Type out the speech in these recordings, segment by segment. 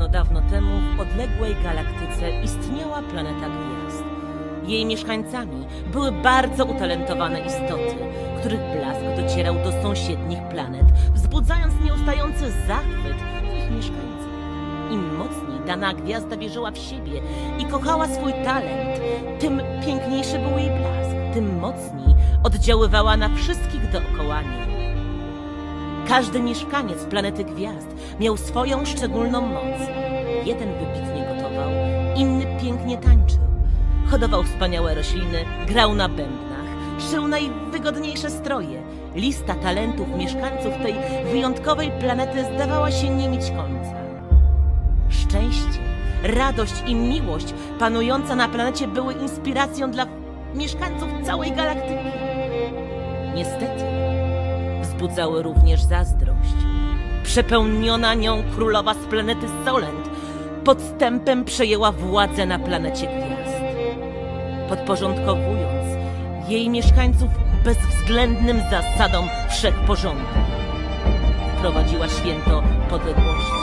Dawno, dawno temu w odległej galaktyce istniała planeta gwiazd. Jej mieszkańcami były bardzo utalentowane istoty, których blask docierał do sąsiednich planet, wzbudzając nieustający zachwyt w ich mieszkańców. Im mocniej dana gwiazda wierzyła w siebie i kochała swój talent, tym piękniejszy był jej blask, tym mocniej oddziaływała na wszystkich dookoła niej. Każdy mieszkaniec planety gwiazd miał swoją szczególną moc. Jeden wybitnie gotował, inny pięknie tańczył. Hodował wspaniałe rośliny, grał na bębnach, szył najwygodniejsze stroje. Lista talentów mieszkańców tej wyjątkowej planety zdawała się nie mieć końca. Szczęście, radość i miłość panująca na planecie były inspiracją dla mieszkańców całej galaktyki. Niestety, wzbudzały również zazdrość. Przepełniona nią królowa z planety Solent podstępem przejęła władzę na planecie gwiazd. Podporządkowując jej mieszkańców bezwzględnym zasadom wszechporządku. Wprowadziła święto podległości.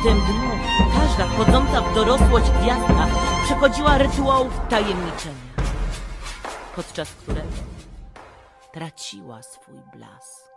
W tym dniu każda wchodząca w dorosłość gwiazda przechodziła rytuałów tajemniczenia, podczas którego traciła swój blask.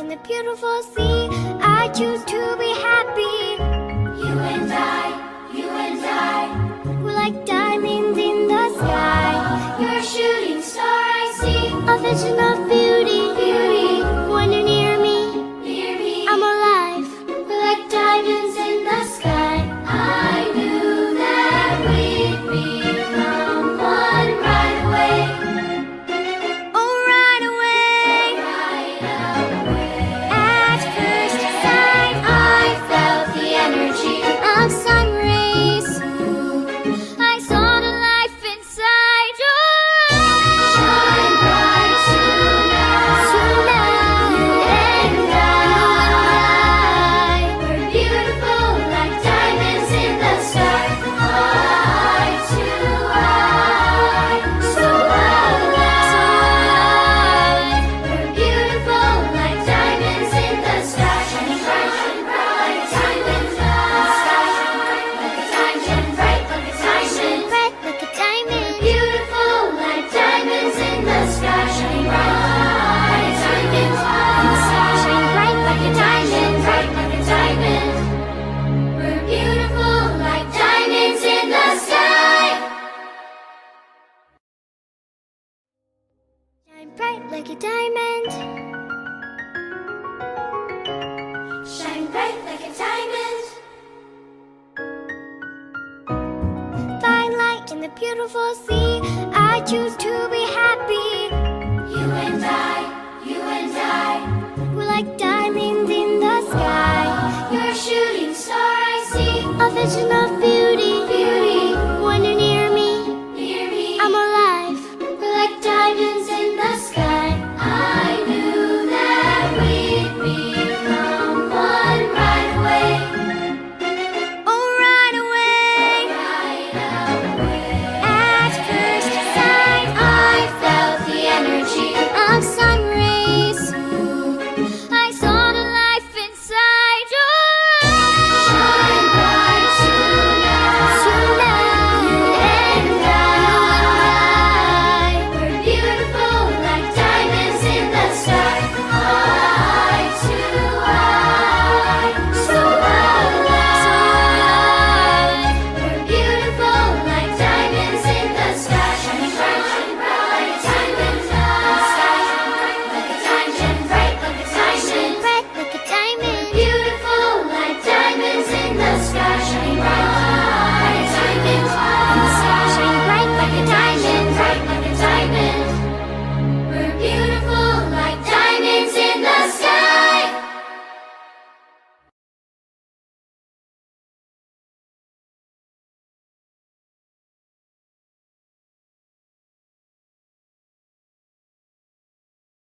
In the beautiful sea. I choose to be happy. You and I, you and I, the beautiful sea. I choose to be happy. You and I, you and I, we're like diamonds.